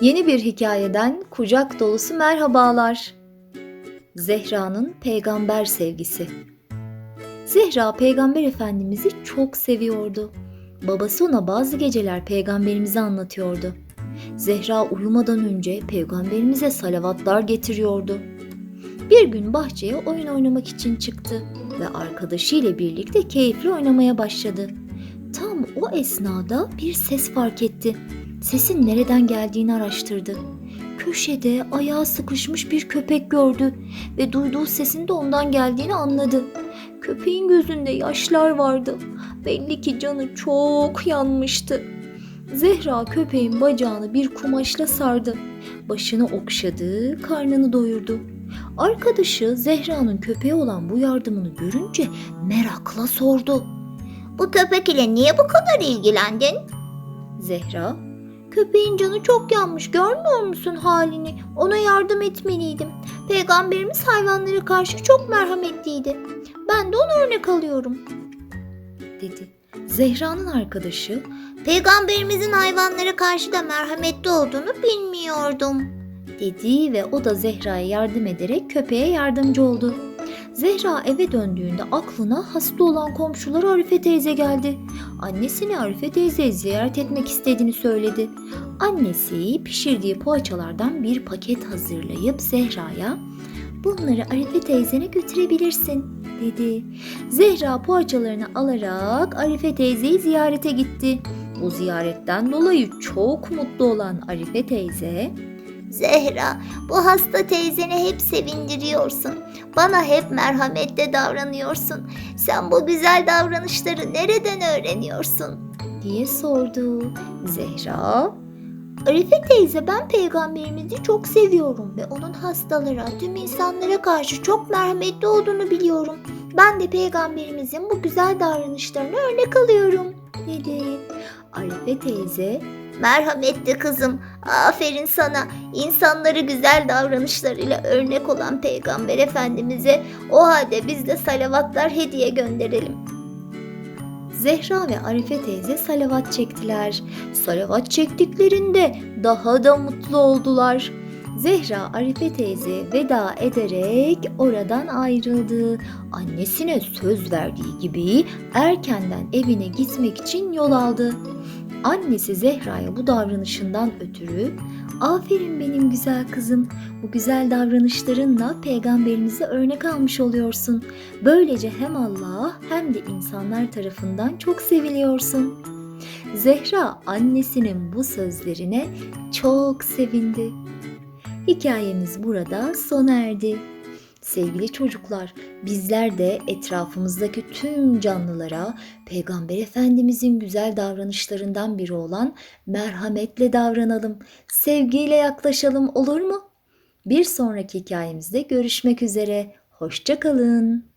Yeni bir hikayeden kucak dolusu merhabalar. Zehra'nın peygamber sevgisi. Zehra peygamber efendimizi çok seviyordu. Babası ona bazı geceler peygamberimizi anlatıyordu. Zehra uyumadan önce peygamberimize salavatlar getiriyordu. Bir gün bahçeye oyun oynamak için çıktı ve arkadaşıyla birlikte keyifli oynamaya başladı. Tam o esnada bir ses fark etti. Sesin nereden geldiğini araştırdı. Köşede ayağı sıkışmış bir köpek gördü ve duyduğu sesin de ondan geldiğini anladı. Köpeğin gözünde yaşlar vardı. Belli ki canı çok yanmıştı. Zehra köpeğin bacağını bir kumaşla sardı. Başını okşadı, karnını doyurdu. Arkadaşı Zehra'nın köpeğe olan bu yardımını görünce merakla sordu. Bu köpek ile niye bu kadar ilgilendin? Zehra, köpeğin canı çok yanmış görmüyor musun halini? Ona yardım etmeliydim. Peygamberimiz hayvanlara karşı çok merhametliydi. Ben de ona örnek alıyorum. Dedi. Zehra'nın arkadaşı Peygamberimizin hayvanlara karşı da merhametli olduğunu bilmiyordum. dedi ve o da Zehra'ya yardım ederek köpeğe yardımcı oldu. Zehra eve döndüğünde aklına hasta olan komşuları Arife teyze geldi. Annesini Arife teyze ziyaret etmek istediğini söyledi. Annesi pişirdiği poğaçalardan bir paket hazırlayıp Zehra'ya bunları Arife teyzene götürebilirsin dedi. Zehra poğaçalarını alarak Arife teyzeyi ziyarete gitti. Bu ziyaretten dolayı çok mutlu olan Arife teyze Zehra, bu hasta teyzeni hep sevindiriyorsun. Bana hep merhametle davranıyorsun. Sen bu güzel davranışları nereden öğreniyorsun? diye sordu. Zehra, Arife teyze ben peygamberimizi çok seviyorum ve onun hastalara, tüm insanlara karşı çok merhametli olduğunu biliyorum. Ben de peygamberimizin bu güzel davranışlarını örnek alıyorum dedi. Arife teyze Merhametli kızım, aferin sana. İnsanları güzel davranışlarıyla örnek olan Peygamber Efendimiz'e o halde biz de salavatlar hediye gönderelim. Zehra ve Arife teyze salavat çektiler. Salavat çektiklerinde daha da mutlu oldular. Zehra Arife teyze veda ederek oradan ayrıldı. Annesine söz verdiği gibi erkenden evine gitmek için yol aldı. Annesi Zehra'ya bu davranışından ötürü "Aferin benim güzel kızım. Bu güzel davranışlarınla peygamberimize örnek almış oluyorsun. Böylece hem Allah hem de insanlar tarafından çok seviliyorsun." Zehra annesinin bu sözlerine çok sevindi. Hikayemiz burada sona erdi. Sevgili çocuklar, bizler de etrafımızdaki tüm canlılara Peygamber Efendimizin güzel davranışlarından biri olan merhametle davranalım, sevgiyle yaklaşalım olur mu? Bir sonraki hikayemizde görüşmek üzere. Hoşça kalın.